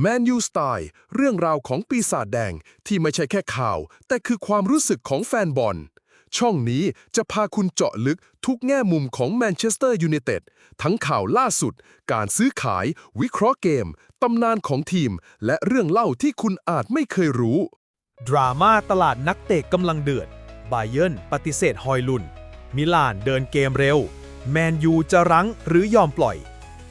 แมนยูสไตล์เรื่องราวของปีศาจแดงที่ไม่ใช่แค่ข่าว แต่คือความรู้สึกของแฟนบอล ช่องนี้จะพาคุณเจาะลึกทุกแง่มุมของแมนเชสเตอร์ยูไนเต็ดทั้งข่าวล่าสุด การซื้อขาย วิเคราะห์เกม ตำนานของทีม และเรื่องเล่าที่คุณอาจไม่เคยรู้ ดราม่าตลาดนักเตะกำลังเดือด บาเยิร์นปฏิเสธฮอยลุน มิลานเดินเกมเร็ว แมนยูจะรั้งหรือยอมปล่อย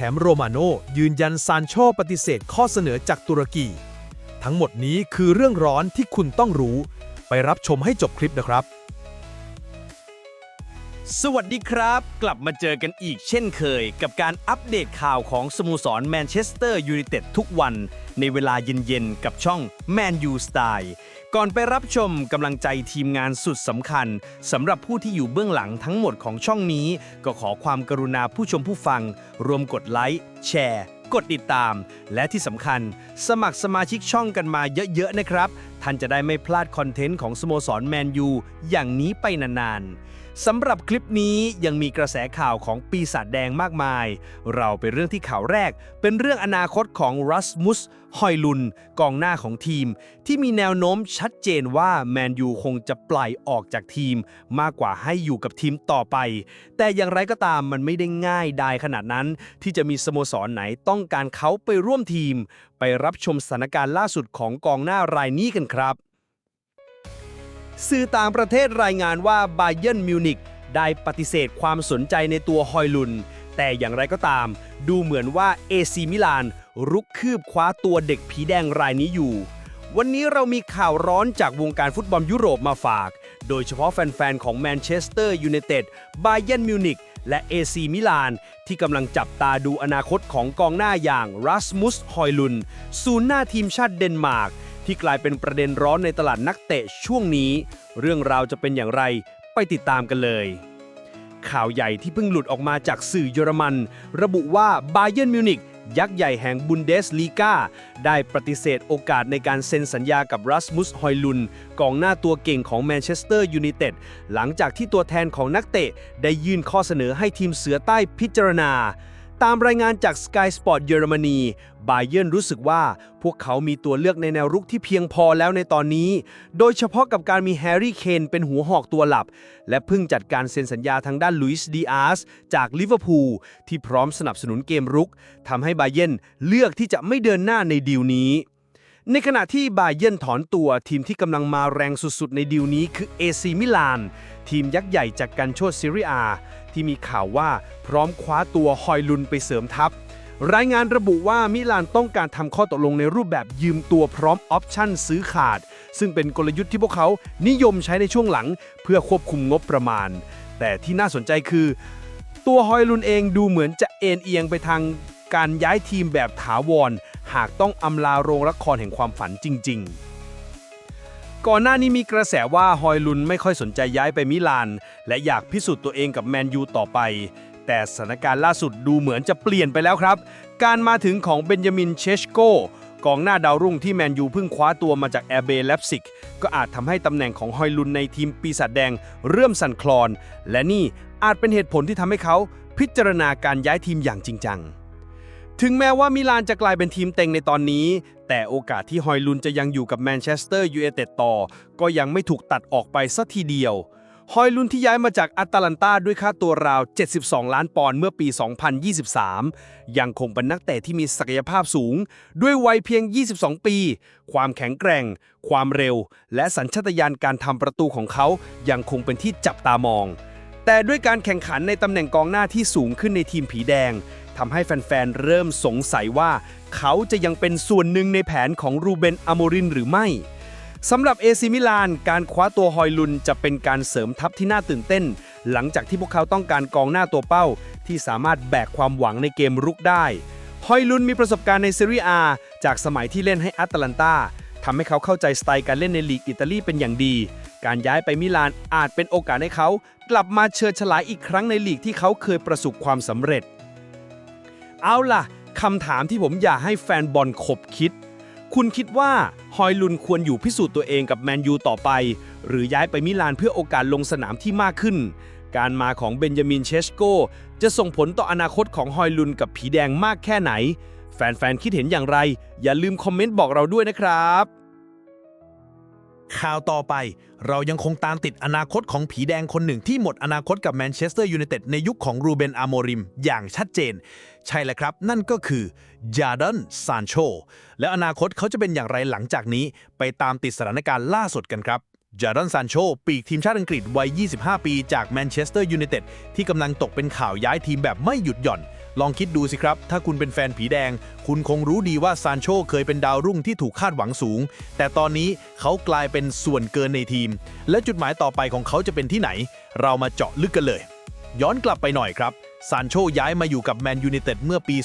แถมโรมาโนยืนยันซานโชปฏิเสธข้อเสนอจากตุรกี ทั้งหมดนี้คือเรื่องร้อนที่คุณต้องรู้ ไปรับชมให้จบคลิปนะครับ สวัสดีครับ กลับมาเจอกันอีกเช่นเคย กับการอัปเดตข่าวของสโมสรแมนเชสเตอร์ยูไนเต็ดทุกวัน ในเวลาเย็นๆ กับช่อง Man U Style ก่อนไปรับชมกำลังใจทีมงานสุดสำคัญสำหรับผู้ที่อยู่เบื้องหลังทั้งหมดของช่องนี้ ก็ขอความกรุณาผู้ชมผู้ฟัง รวมกดไลค์แชร์กดติดตาม และที่สำคัญ สมัครสมาชิกช่องกันมาเยอะๆนะครับ ท่านจะได้ไม่พลาดคอนเทนต์ของสโมสรแมนยูอย่างนี้ไปนานๆ สำหรับคลิปนี้ยังมีกระแสข่าวของปีศาจแดงมากมาย เราไปเรื่องที่ข่าวแรก เป็นเรื่องอนาคตของรัสมุสฮอยลุน กองหน้าของทีม ที่มีแนวโน้มชัดเจนว่าแมนยูคงจะปล่อยออกจากทีม มากกว่าให้อยู่กับทีมต่อไป แต่อย่างไรก็ตามมันไม่ได้ง่ายดายขนาดนั้น ที่จะมีสโมสรไหนต้องการเขาไปร่วมทีม ไปรับชมสถานการณ์ล่าสุดของกองหน้ารายนี้กันครับ สื่อต่างประเทศรายงานว่าไบเยนมิวนิกได้ปฏิเสธความสนใจในตัวฮอยลุน แต่อย่างไรก็ตาม ดูเหมือนว่าเอซีมิลานรุกคืบคว้าตัวเด็กผีแดงรายนี้อยู่ วันนี้เรามีข่าวร้อนจากวงการฟุตบอลยุโรปมาฝาก โดยเฉพาะแฟน ๆ ของแมนเชสเตอร์ยูไนเต็ดไบเยนมิวนิกและเอซีมิลาน ที่กำลังจับตาดูอนาคตของกองหน้าอย่างรัสมุสฮอยลุน ศูนย์หน้าทีมชาติเดนมาร์ก ที่กลายเป็นประเด็นร้อนในตลาดนักเตะช่วงนี้ เรื่องราวจะเป็นอย่างไรไปติดตามกันเลย ข่าวใหญ่ที่เพิ่งหลุดออกมาจากสื่อเยอรมัน ระบุว่าบาเยิร์นมิวนิกยักษ์ใหญ่แห่งบุนเดสลีกาได้ปฏิเสธโอกาสในการเซ็นสัญญากับรัสมุสฮอยลุนกองหน้าตัวเก่งของแมนเชสเตอร์ยูไนเต็ดหลังจากที่ตัวแทนของนักเตะ ได้ยื่นข้อเสนอให้ทีมเสือใต้พิจารณา ตามรายงานจาก Sky Sport เยอรมนี บาเยิร์นรู้สึกว่า พวกเขามีตัวเลือกในแนวรุกที่เพียงพอแล้วในตอนนี้ โดยเฉพาะกับการมีแฮร์รี่เคนเป็นหัวหอกตัวหลับ และเพิ่งจัดการเซ็นสัญญาทางด้านลุยส์ดีอาสจากลิเวอร์พูลที่พร้อมสนับสนุนเกมรุกทำให้บาเยิร์นเลือกที่จะไม่เดินหน้าในดีลนี้ ในขณะที่บาเยิร์นถอนตัวทีมที่กำลังมาแรงสุดๆ ในดีลนี้คือเอซีมิลานทีมยักษ์ใหญ่จากกันโชดซิริอา ที่มีข่าวว่าพร้อมคว้าตัวฮอยลุนไปเสริมทัพ รายงานระบุว่ามิลานต้องการทำข้อตกลงในรูปแบบยืมตัวพร้อมออปชั่นซื้อขาด ซึ่งเป็นกลยุทธ์ที่พวกเขานิยมใช้ในช่วงหลัง เพื่อควบคุมงบประมาณ แต่ที่น่าสนใจคือ ตัวฮอยลุนเองดูเหมือนจะเอ็นเอียงไปทางการย้ายทีมแบบถาวร หากต้องอำลาโรงละครแห่งความฝันจริง ๆ ก่อนหน้านี้มีกระแสว่าฮอยลุนไม่ค่อยสนใจย้ายไปมิลาน และอยากพิสูจน์ตัวเองกับแมนยูต่อไป แต่สถานการณ์ล่าสุดดูเหมือนจะเปลี่ยนไปแล้วครับ การมาถึงของเบนจามินเชชโกกองหน้าดาวรุ่งที่แมนยูเพิ่งคว้าตัวมาจากแอร์เบย์เลปซิก ก็อาจทำให้ตำแหน่งของฮอยลุนในทีมปีศาจแดงเริ่มสั่นคลอน และนี่อาจเป็นเหตุผลที่ทำให้เขาพิจารณาการย้ายทีมอย่างจริงจัง ถึงแม้ว่ามิลานจะกลายเป็นทีมเต็งในตอนนี้ แต่โอกาสที่ฮอยลุนจะยังอยู่กับแมนเชสเตอร์ยูไนเต็ดต่อ ก็ยังไม่ถูกตัดออกไปสัทีเดียว ฮอยลุนที่ย้ายมาจากอัตแลนตาด้วยค่าตัวราว 72 ล้านปอนด์เมื่อปี 2023 ยังคงเป็นนักเตะที่มีศักยภาพสูง ด้วยวัยเพียง 22 ปี ความแข็งแกร่ง ความเร็ว และสัญชาตญาณการทำประตูของเขายังคงเป็นที่จับตามองแต่ด้วยการแข่งขันในตำแหน่งกองหน้าที่สูงขึ้นในทีมผีแดง ทำให้แฟนๆ เริ่มสงสัยว่า เขาจะยังเป็นส่วนหนึ่งในแผนของรูเบนอโมรินหรือไม่สำหรับเอซิมิลาน การคว้าตัวฮอยลุนจะเป็นการเสริมทัพที่น่าตื่นเต้น หลังจากที่พวกเขาต้องการกองหน้าตัวเป้า ที่สามารถแบกความหวังในเกมรุกได้ ฮอยลุนมีประสบการณ์ในซีรีอาจากสมัยที่เล่นให้อัตแลนตาทำให้เขาเข้าใจสไตล์การเล่นในลีกอิตาลีเป็นอย่างดี การย้ายไปมิลานอาจเป็นโอกาสให้เขา กลับมาเชิดฉลายอีกครั้งในลีกที่เขาเคยประสบความสำเร็จ เอาล่ะคำถามที่ผมอยากให้แฟนบอลขบคิด คุณคิดว่าฮอยลุนควรอยู่พิสูจน์ตัวเองกับแมนยูต่อไป หรือย้ายไปมิลานเพื่อโอกาสลงสนามที่มากขึ้น การมาของเบนจามินเชสโกจะส่งผลต่ออนาคตของฮอยลุนกับผีแดงมากแค่ไหนแแฟนๆ คิดเห็นอย่างไร อย่าลืมคอมเมนต์บอกเราด้วยนะครับ ข่าวต่อไป เรายังคงตามติดอนาคตของผีแดงคนหนึ่งที่หมดอนาคตกับแมนเชสเตอร์ยูไนเต็ดในยุคของรูเบนอาโมริม อย่างชัดเจน ใช่แล้วครับ นั่นก็คือจาร์ดอนซานโชและอนาคตเขาจะเป็นอย่างไรหลังจากนี้ ไปตามติดสถานการณ์ล่าสุดกันครับจาร์ดอนซานโชปีกทีมชาติอังกฤษวัย 25 ปี จากแมนเชสเตอร์ยูไนเต็ดที่กำลังตกเป็นข่าวย้ายทีมแบบไม่หยุดหย่อน ลองคิดดูสิครับ ถ้าคุณเป็นแฟนผีแดง คุณคงรู้ดีว่าซานโชเคยเป็นดาวรุ่งที่ถูกคาดหวังสูง แต่ตอนนี้เขากลายเป็นส่วนเกินในทีม และจุดหมายต่อไปของเขาจะเป็นที่ไหน เรามาเจาะลึกกันเลย ย้อนกลับไปหน่อยครับ ซานโชย้ายมาอยู่กับแมนยู i นเต็ดเมื่อปี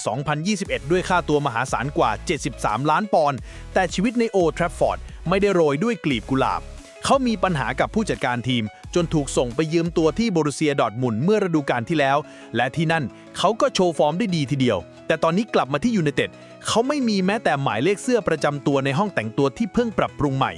2021 ด้วยค่าตัวมหาศาลกว่า 73 ล้านปอนด์ แต่ชีวิตในโอทรัฟฟอร์ดไม่ได้โรยด้วยกลีบกุหลาบ เขามีปัญหากับผู้จัดการทีม จนถูกส่งไปยืมตัวที่โบรุเซียดอทมุนเมื่อฤดูกาลที่แล้ว และที่นั่นเขาก็โชว์ฟอร์มได้ดีทีเดียว แต่ตอนนี้กลับมาที่ยูไนเต็ดเขาไม่มีแม้แต่หมายเลขเสื้อประจำตัวในห้องแต่งตัวที่เพิ่งปรับปรุงใหม่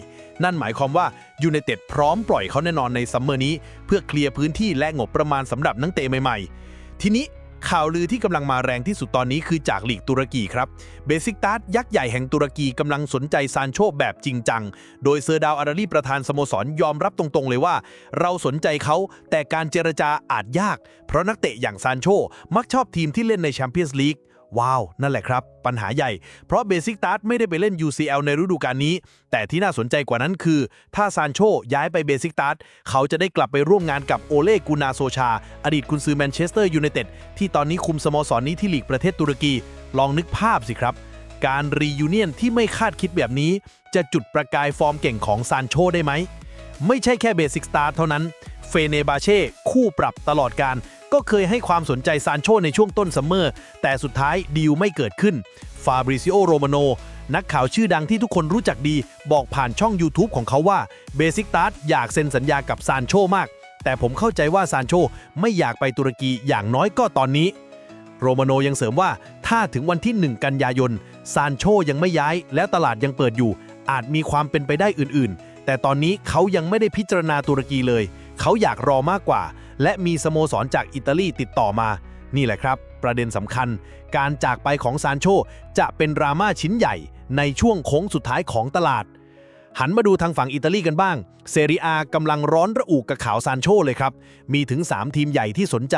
นั่นหมายความว่ายูไนเต็ดพร้อมปล่อยเขาแน่นอนในซัมเมอร์นี้ เพื่อเคลียร์พื้นที่และงบประมาณสำหรับนักเตะใหม่ ๆ ทีนี้ ข่าวลือที่กำลังมาแรงที่สุดตอนนี้คือจากลีกตุรกีครับเบซิกตัสยักษ์ใหญ่แห่งตุรกีกำลังสนใจซานโชแบบจริงจัง โดยเซอร์ดาวอาราลีประธานสโมสรยอมรับตรงๆ เลยว่า เราสนใจเขาแต่การเจรจาอาจยาก เพราะนักเตะอย่างซานโชมักชอบทีมที่เล่นในแชมเปี้ยนส์ลีก ว้าว นั่นแหละครับ ปัญหาใหญ่ เพราะเบซิกตัสไม่ได้ไปเล่น UCL ในฤดูกาลนี้ แต่ที่น่าสนใจกว่านั้นคือ ถ้าซานโชย้ายไปเบซิกตัสเขาจะได้กลับไปร่วมงานกับโอเล่กูนาโซชา อดีตกุนซือแมนเชสเตอร์ยูไนเต็ดที่ตอนนี้คุมสโมสรนี้ที่ลีกประเทศตุรกี ลองนึกภาพสิครับ การรียูเนียนที่ไม่คาดคิดแบบนี้ จะจุดประกายฟอร์มเก่งของซานโชได้ไหมไม่ใช่แค่เบสิกสตาร์เท่านั้นเฟเนบาเช่คู่ปรับตลอดการ ก็เคยให้ความสนใจซานโชในช่วงต้นซัมเมอร์ แต่สุดท้ายดีลไม่เกิดขึ้น ฟาบริซิโอโรมาโนนักข่าวชื่อดังที่ทุกคนรู้จักดี บอกผ่านช่อง YouTube ของเขาว่าเบสิกตัสอยากเซ็นสัญญากับซานโชมาก แต่ผมเข้าใจว่าซานโชไม่อยากไปตุรกีอย่างน้อยก็ตอนนี้ โรมาโนยังเสริมว่าถ้าถึงวันที่ 1 กันยายนซานโชยังไม่ย้าย และตลาดยังเปิดอยู่ อาจมีความเป็นไปได้อื่น ๆ แต่ตอนนี้เขายังไม่ได้พิจารณาตุรกีเลย เขาอยากรอมากกว่า และมีสโมสรจากอิตาลีติดต่อมา นี่แหละครับ ประเด็นสำคัญ การจากไปของซานโชจะเป็นดราม่าชิ้นใหญ่ในช่วงโค้งสุดท้ายของตลาด หันมาดูทางฝั่งอิตาลีกันบ้าง เซรียกำลังร้อนระอุกับข่าวซานโชเลยครับ มีถึง 3 ทีมใหญ่ที่สนใจ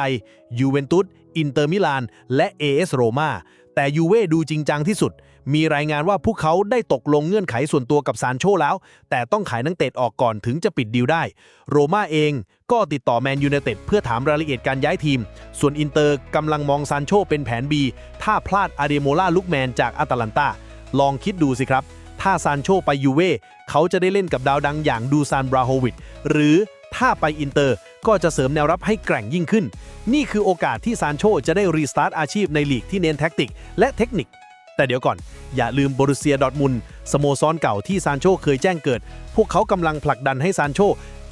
ยูเวนตุสอินเตอร์มิลานและเอเอสโรมาแต่ยูเว่ดูจริงจังที่สุด มีรายงานว่าพวกเขาได้ตกลงเงื่อนไขส่วนตัวกับซานโชแล้ว แต่ต้องขายนักเตะออกก่อนถึงจะปิดดีลได้ โรม่าเองก็ติดต่อแมนยูไนเต็ดเพื่อถามรายละเอียดการย้ายทีม ส่วนอินเตอร์กำลังมองซานโชเป็นแผน B ถ้าพลาดอาเดโมล่าลุกแมนจากอาตาลันตาลองคิดดูสิครับ ถ้าซานโชไปยูเว่เขาจะได้เล่นกับดาวดังอย่างดูซานบราโฮวิชหรือถ้าไปอินเตอร์ก็จะเสริมแนวรับให้แกร่งยิ่งขึ้น นี่คือโอกาสที่ซานโชจะได้รีสตาร์ทอาชีพในลีกที่เน้นแท็กติกและเทคนิค แต่เดี๋ยวก่อน อย่าลืมบรูเซียดอทมุนสโมสรเก่าที่ซานโชเคยแจ้งเกิด พวกเขากำลังผลักดันให้ซานโช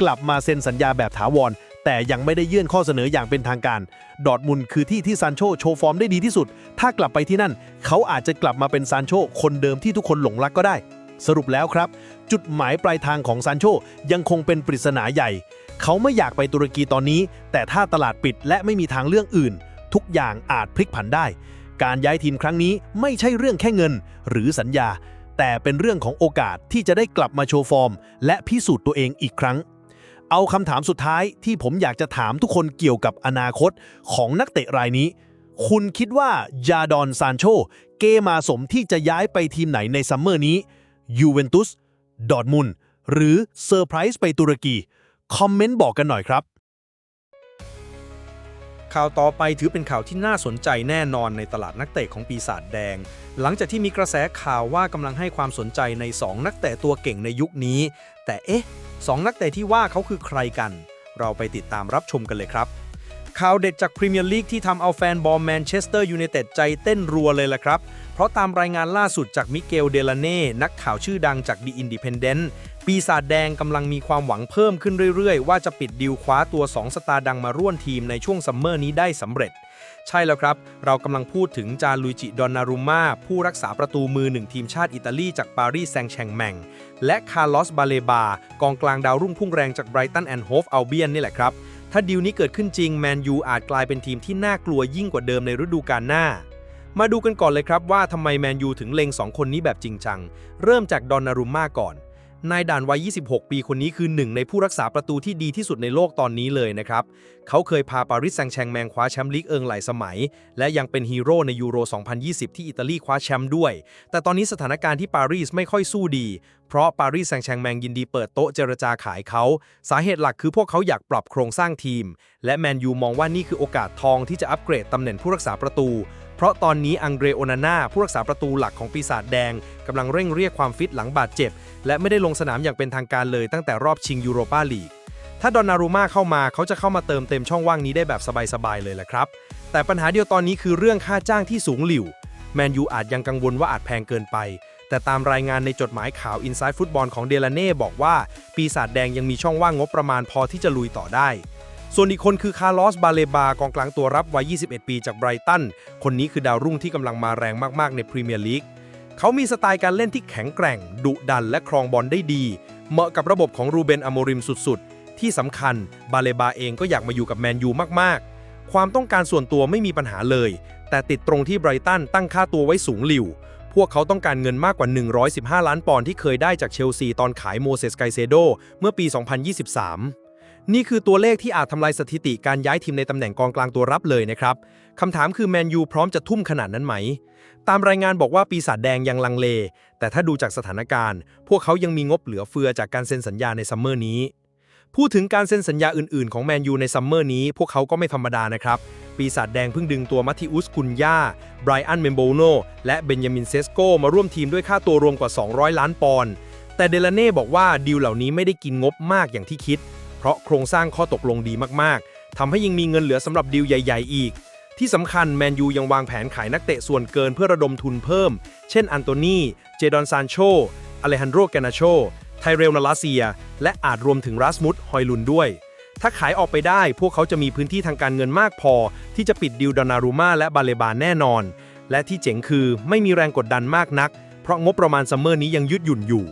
กลับมาเซ็นสัญญาแบบถาวร แต่ยังไม่ได้ยื่นข้อเสนออย่างเป็นทางการ ดอทมุนคือที่ที่ซานโชโชว์ฟอร์มได้ดีที่สุด ถ้ากลับไปที่นั่น เขาอาจจะกลับมาเป็นซานโชคนเดิมที่ทุกคนหลงรักก็ได้ สรุปแล้วครับ จุดหมายปลายทางของซานโชยังคงเป็นปริศนาใหญ่ เขาไม่อยากไปตุรกีตอนนี้ แต่ถ้าตลาดปิดและไม่มีทางเรื่องอื่น ทุกอย่างอาจพลิกผันได้ การย้ายทีมครั้งนี้ไม่ใช่เรื่องแค่เงิน หรือสัญญา แต่เป็นเรื่องของโอกาสที่จะได้กลับมาโชว์ฟอร์ม และพิสูจน์ตัวเองอีกครั้ง เอาคำถามสุดท้ายที่ผมอยากจะถามทุกคนเกี่ยวกับอนาคตของนักเตะรายนี้ คุณคิดว่ายาดอนซานโช เกมาสมที่จะย้ายไปทีมไหนในซัมเมอร์นี้ยูเวนตุสดอร์ทมุนหรือเซอร์ไพรส์ไปตุรกี คอมเมนต์บอกกันหน่อยครับ ข่าวต่อไปถือเป็นข่าวที่น่าสนใจแน่นอนในตลาดนักเตะของปีศาจแดง หลังจากที่มีกระแสข่าวว่ากำลังให้ความสนใจใน 2 นักเตะตัวเก่งในยุคนี้ แต่เอ๊ะสองนักเตะที่ว่าเขาคือใครกัน เราไปติดตามรับชมกันเลยครับ ข่าวเด็ดจากพรีเมียร์ลีกที่ทำเอาแฟนบอลแมนเชสเตอร์ยูไนเต็ดใจเต้นรัวเลยล่ะครับ เพราะตามรายงานล่าสุดจากมิเกลเดลาเน่นักข่าวชื่อดังจาก The Independent ปีศาจแดงกำลังมีความหวังเพิ่มขึ้นเรื่อยๆ ว่าจะปิดดีลคว้าตัว 2 สตาร์ดังมาร่วมทีมในช่วงซัมเมอร์นี้ได้สำเร็จ ใช่แล้วครับ เรากำลังพูดถึงจาลุยจิดอนนารุม่าผู้รักษาประตูมือหนึ่งทีมชาติอิตาลีจากปารีสแซงต์แชงแมงและคาร์ลอสบาเลบากองกลางดาวรุ่งพุ่งแรงจากไบรตันแอนด์โฮฟอัลเบียนนี่แหละครับ ถ้าดีลนี้เกิดขึ้นจริงแมนยูอาจกลายเป็นทีมที่น่ากลัวยิ่งกว่าเดิมในฤดูกาลหน้ามาดูกันก่อนเลยครับว่าทำไมแมนยูถึงเล็งสองคนนี้แบบจริงจัง เริ่มจากดอนนารุมม่าก่อน นายด่านวัย 26 ปีคนนี้คือหนึ่งในผู้รักษาประตูที่ดีที่สุดในโลกตอนนี้เลยนะครับ เขาเคยพาปารีสแซงต์แชงแมงคว้าแชมป์ลีกเอิงหลายสมัย และยังเป็นฮีโร่ในยูโร 2020 ที่อิตาลีคว้าแชมป์ด้วย แต่ตอนนี้สถานการณ์ที่ปารีสไม่ค่อยสู้ดี เพราะปารีสแซงต์แชงแมงยินดีเปิดโต๊ะเจรจาขายเขา สาเหตุหลักคือพวกเขาอยากปรับโครงสร้างทีม และแมนยูมองว่านี่คือโอกาสทองที่จะอัปเกรดตำแหน่งผู้รักษาประตู เพราะตอนนี้อังเดรโอนาน่าผู้รักษาประตูหลักของปีศาจแดงกำลังเร่งเรียกความฟิตหลังบาดเจ็บ และไม่ได้ลงสนามอย่างเป็นทางการเลยตั้งแต่รอบชิงยูโรปาลีกถ้าดอนนารุม่าเข้ามาเขาจะเข้ามาเติมเต็มช่องว่างนี้ได้แบบสบายๆเลยแหละครับ แต่ปัญหาเดียวตอนนี้คือเรื่องค่าจ้างที่สูงหลิ่วแมนยูอาจยังกังวลว่าอาจแพงเกินไป แต่ตามรายงานในจดหมายข่าว Inside Football ของเดลาเน่บอกว่า ปีศาจแดงยังมีช่องว่างงบประมาณพอที่จะลุยต่อได้ ส่วนอีกคนคือคาร์ลอส บาเลบากองกลางตัวรับวัย 21 ปีจากไบรตัน คนนี้คือดาวรุ่งที่กำลังมาแรงมาก ๆ ในพรีเมียร์ลีก เขามีสไตล์การเล่นที่แข็งแกร่ง ดุดันและครองบอลได้ดี เหมาะกับระบบของรูเบนอโมริมสุด ๆ ที่สำคัญ บาเลบาเองก็อยากมาอยู่กับแมนยูมาก ๆ ความต้องการส่วนตัวไม่มีปัญหาเลย แต่ติดตรงที่ไบรตันตั้งค่าตัวไว้สูงหลิว พวกเขาต้องการเงินมากกว่า 115 ล้านปอนด์ที่เคยได้จากเชลซีตอนขายโมเสสไกเซโดเมื่อปี 2023 นี่คือตัวเลขที่อาจทำลายสถิติการย้ายทีมในตำแหน่งกองกลางตัวรับเลยนะครับคำถามคือแมนยูพร้อมจะทุ่มขนาดนั้นไหม ตามรายงานบอกว่าปีศาจแดงยังลังเล แต่ถ้าดูจากสถานการณ์ พวกเขายังมีงบเหลือเฟือจากการเซ็นสัญญาในซัมเมอร์นี้ พูดถึงการเซ็นสัญญาอื่นๆ ของแมนยูในซัมเมอร์นี้ พวกเขาก็ไม่ธรรมดานะครับ ปีศาจแดงเพิ่งดึงตัวมัติอุสกุนย่าไบรอันเมมโบโนและเบนยามินเซสโกมาร่วมทีมด้วยค่าตัวรวมกว่า 200 ล้านปอนด์แต่เดลเน่บอกว่าดีลเหล่านี้ไม่ได้กินงบมากอย่างที่คิด ราะโครงสร้างข้อตกลงดีมากๆทำให้ยังมีเงินเหลือสำหรับดีลใหญ่ ๆ อีก ที่สำคัญแมนยูยังวางแผนขายนักเตะส่วนเกินเพื่อระดมทุนเพิ่ม เช่นอันโตนีเจดอนซานโชอเลฮันโดรแกนาโช ไทเรลนาลาเซีย และอาจรวมถึงรัสมุดฮอยลุนด้วย ถ้าขายออกไปได้พวกเขาจะมีพื้นที่ทางการเงินมากพอ ที่จะปิดดิวดอนารูมาและบาเลบานแน่นอน และที่เจ๋งคือไม่มีแรงกดดันมากนัก เพราะงบประมาณซัมเมอร์นี้ยังยืดหยุ่นอยู่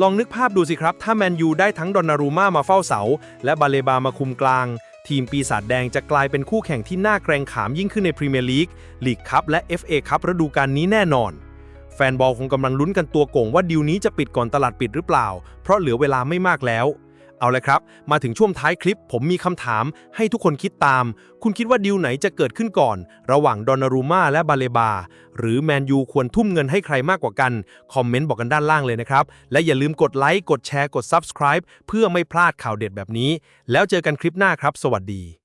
ลองนึกภาพดูสิครับ ถ้าแมนยูได้ทั้งดอนนารูมามาเฝ้าเสา และบาเลบามาคุมกลาง ทีมปีศาจแดงจะกลายเป็นคู่แข่งที่น่าแกรงขามยิ่งขึ้นในพรีเมียร์ลีกลีกคัพและ FA คัพฤดูกาลนี้แน่นอน แฟนบอลคงกำลังลุ้นกันตัวโก่งว่าดิวนี้จะปิดก่อนตลาดปิดหรือเปล่า เพราะเหลือเวลาไม่มากแล้ว เอาเลยครับ มาถึงช่วงท้ายคลิป ผมมีคำถามให้ทุกคนคิดตาม คุณคิดว่าดิวไหนจะเกิดขึ้นก่อน ระหว่างดอนนารูมาและบาเลบา หรือแมนยูควรทุ่มเงินให้ใครมากกว่ากัน คอมเมนต์บอกกันด้านล่างเลยนะครับ และอย่าลืมกดไลค์ กดแชร์ กด Subscribe เพื่อไม่พลาดข่าวเด็ดแบบนี้ แล้วเจอกันคลิปหน้าครับ สวัสดี